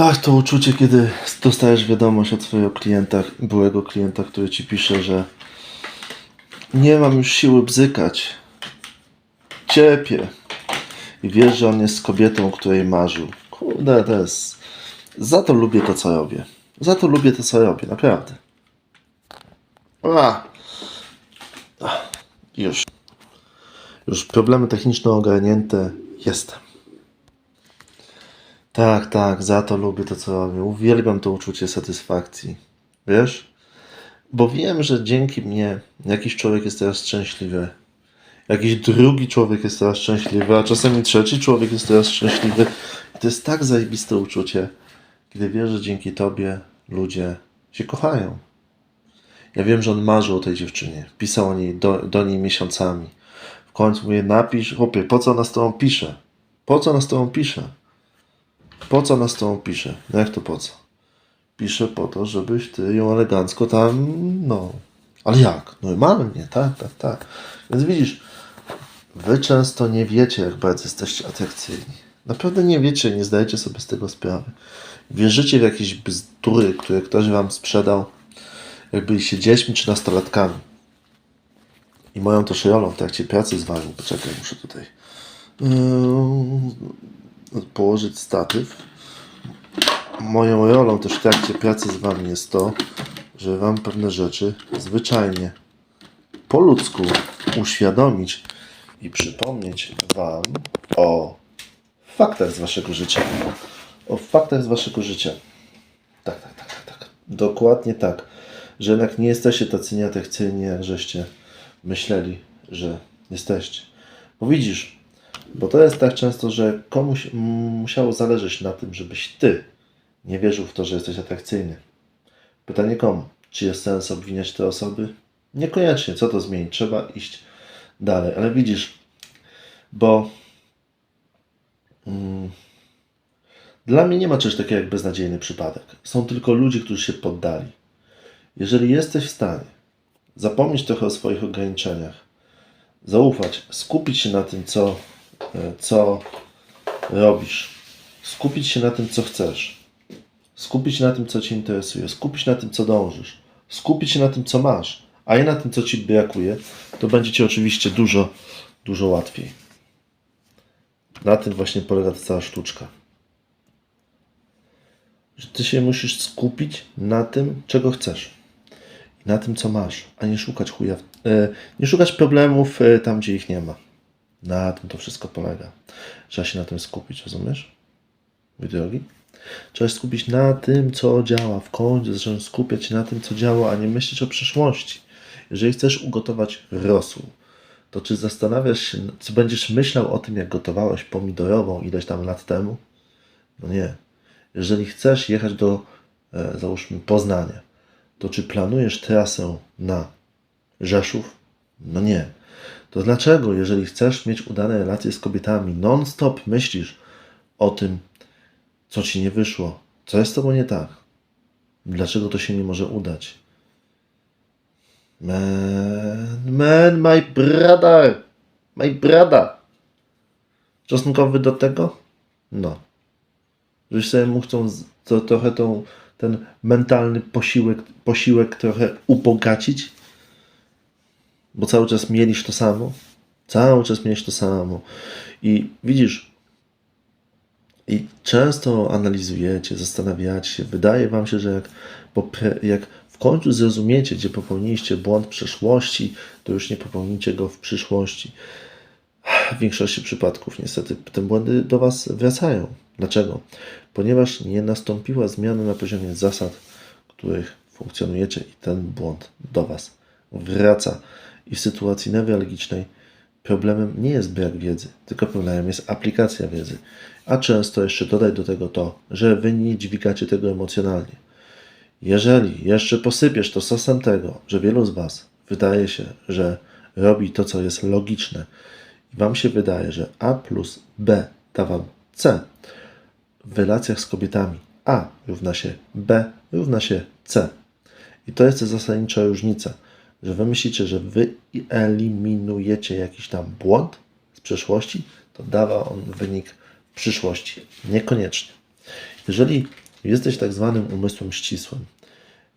Ach, to uczucie, kiedy dostajesz wiadomość od swojego klienta, byłego klienta, który ci pisze, że nie mam już siły bzykać. Cierpię. I wiesz, że on jest kobietą, której marzył. Kurde, to jest... Za to lubię to, co robię. Za to lubię to, co robię, naprawdę. A. Już. Już problemy techniczne ogarnięte. Jestem. Tak, tak, za to lubię to, co robię. Uwielbiam to uczucie satysfakcji. Wiesz? Bo wiem, że dzięki mnie jakiś człowiek jest teraz szczęśliwy. Jakiś drugi człowiek jest teraz szczęśliwy, a czasami trzeci człowiek jest teraz szczęśliwy. I to jest tak zajebiste uczucie, kiedy wiesz, że dzięki tobie ludzie się kochają. Ja wiem, że on marzył o tej dziewczynie. Pisał o niej, do, do niej miesiącami. W końcu mówię, napisz, chłopie, po co ona z tobą pisze? Po co ona z tobą pisze? Po co ona z tobą pisze? No jak to po co? Pisze po to, żebyś ty ją elegancko tam, no. Ale jak? Normalnie, tak, tak, tak. Więc widzisz, wy często nie wiecie, jak bardzo jesteście atrakcyjni. Naprawdę nie wiecie, nie zdajecie sobie z tego sprawy. Wierzycie w jakieś bzdury, które ktoś wam sprzedał, jak byliście dziećmi czy nastolatkami. I moją też rolą w trakcie pracy z wami, poczekaj, muszę tutaj yy, położyć statyw. Moją rolą też w trakcie pracy z wami jest to, że wam pewne rzeczy zwyczajnie po ludzku uświadomić i przypomnieć wam o faktach z waszego życia. O faktach z waszego życia. Tak, tak, tak, tak, tak. Dokładnie tak. Że jednak nie jesteście tacy nieatrakcyjni, jak żeście myśleli, że jesteście. Bo widzisz, bo to jest tak często, że komuś musiało zależeć na tym, żebyś ty nie wierzył w to, że jesteś atrakcyjny. Pytanie komu? Czy jest sens obwiniać te osoby? Niekoniecznie. Co to zmieni? Trzeba iść dalej. Ale widzisz, bo mm, dla mnie nie ma czegoś takiego jak beznadziejny przypadek. Są tylko ludzie, którzy się poddali. Jeżeli jesteś w stanie zapomnieć trochę o swoich ograniczeniach, zaufać, skupić się na tym, co, co robisz, skupić się na tym, co chcesz, skupić się na tym, co Cię interesuje, skupić na tym, co dążysz, skupić się na tym, co masz, a nie na tym, co Ci brakuje, to będzie Ci oczywiście dużo, dużo łatwiej. Na tym właśnie polega ta cała sztuczka. Że Ty się musisz skupić na tym, czego chcesz. Na tym, co masz, a nie szukać chuja, e, nie szukać problemów e, tam, gdzie ich nie ma. Na tym to wszystko polega. Trzeba się na tym skupić, rozumiesz? Mój drogi? Trzeba się skupić na tym, co działa. W końcu zacząć skupiać się na tym, co działa, a nie myśleć o przyszłości. Jeżeli chcesz ugotować rosół, to czy zastanawiasz się, co będziesz myślał o tym, jak gotowałeś pomidorową ileś tam lat temu? No nie. Jeżeli chcesz jechać do, e, załóżmy, Poznania, to czy planujesz trasę na Rzeszów? No nie. To dlaczego, jeżeli chcesz mieć udane relacje z kobietami, non-stop myślisz o tym, co ci nie wyszło, co jest z tobą nie tak? Dlaczego to się nie może udać? Man, man, my brother, my brother. Czosnkowy do tego? No. Żeś sobie mu chcą to, trochę tą, ten mentalny posiłek, posiłek trochę ubogacić? Bo cały czas mieliś to samo. Cały czas mieliś to samo. I widzisz, i często analizujecie, zastanawiacie się. Wydaje wam się, że jak, jak w końcu zrozumiecie, gdzie popełniliście błąd w przeszłości, to już nie popełnicie go w przyszłości. W większości przypadków niestety te błędy do Was wracają. Dlaczego? Ponieważ nie nastąpiła zmiana na poziomie zasad, w których funkcjonujecie i ten błąd do Was wraca. I w sytuacji newralgicznej problemem nie jest brak wiedzy, tylko problemem jest aplikacja wiedzy. A często jeszcze dodaj do tego to, że Wy nie dźwigacie tego emocjonalnie. Jeżeli jeszcze posypiesz to sosem tego, że wielu z Was wydaje się, że robi to, co jest logiczne, i Wam się wydaje, że A plus B da Wam C, w relacjach z kobietami A równa się B równa się C. I to jest zasadnicza różnica, że Wy myślicie, że Wy eliminujecie jakiś tam błąd z przeszłości, to dawa on wynik w przyszłości. Niekoniecznie. Jeżeli Jesteś tak zwanym umysłem ścisłym.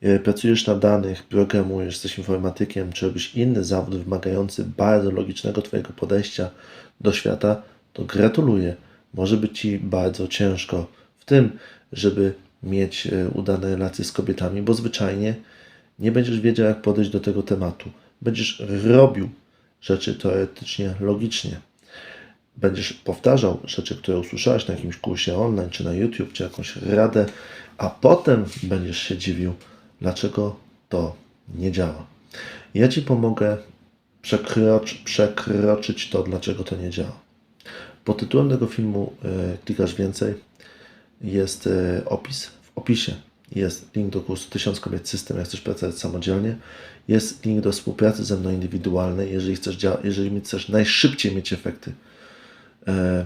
E, Pracujesz na danych, programujesz, jesteś informatykiem, czy robisz inny zawód wymagający bardzo logicznego Twojego podejścia do świata, to gratuluję. Może być Ci bardzo ciężko w tym, żeby mieć e, udane relacje z kobietami, bo zwyczajnie nie będziesz wiedział, jak podejść do tego tematu. Będziesz robił rzeczy teoretycznie logicznie. Będziesz powtarzał rzeczy, które usłyszałeś na jakimś kursie online, czy na YouTube, czy jakąś radę, a potem będziesz się dziwił, dlaczego to nie działa. Ja Ci pomogę przekrocz, przekroczyć to, dlaczego to nie działa. Pod tytułem tego filmu e, klikasz więcej, jest e, opis. W opisie jest link do kursu 1000 kobiet system, jak chcesz pracować samodzielnie. Jest link do współpracy ze mną indywidualnej, jeżeli chcesz, jeżeli chcesz najszybciej mieć efekty. E,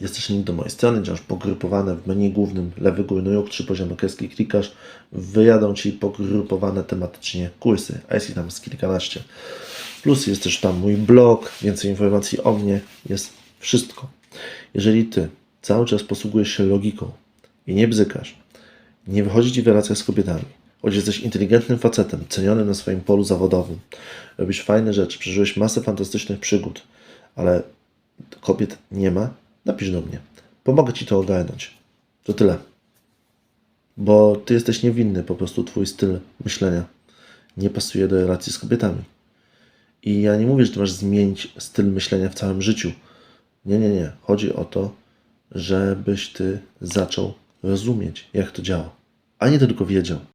jest też link do mojej strony, gdzie masz pogrupowane w menu głównym lewy górny róg, trzy poziomy kreski, klikasz, wyjadą Ci pogrupowane tematycznie kursy, a jest ich tam z kilkanaście. Plus jest też tam mój blog, więcej informacji o mnie, jest wszystko. Jeżeli Ty cały czas posługujesz się logiką i nie bzykasz, nie wychodzi Ci w relacjach z kobietami, choć jesteś inteligentnym facetem, cenionym na swoim polu zawodowym, robisz fajne rzeczy, przeżyłeś masę fantastycznych przygód, ale kobiet nie ma, napisz do mnie. Pomogę Ci to ogarnąć. To tyle. Bo Ty jesteś niewinny, po prostu Twój styl myślenia nie pasuje do relacji z kobietami. I ja nie mówię, że Ty masz zmienić styl myślenia w całym życiu. Nie, nie, nie. Chodzi o to, żebyś Ty zaczął rozumieć, jak to działa, a nie tylko wiedział.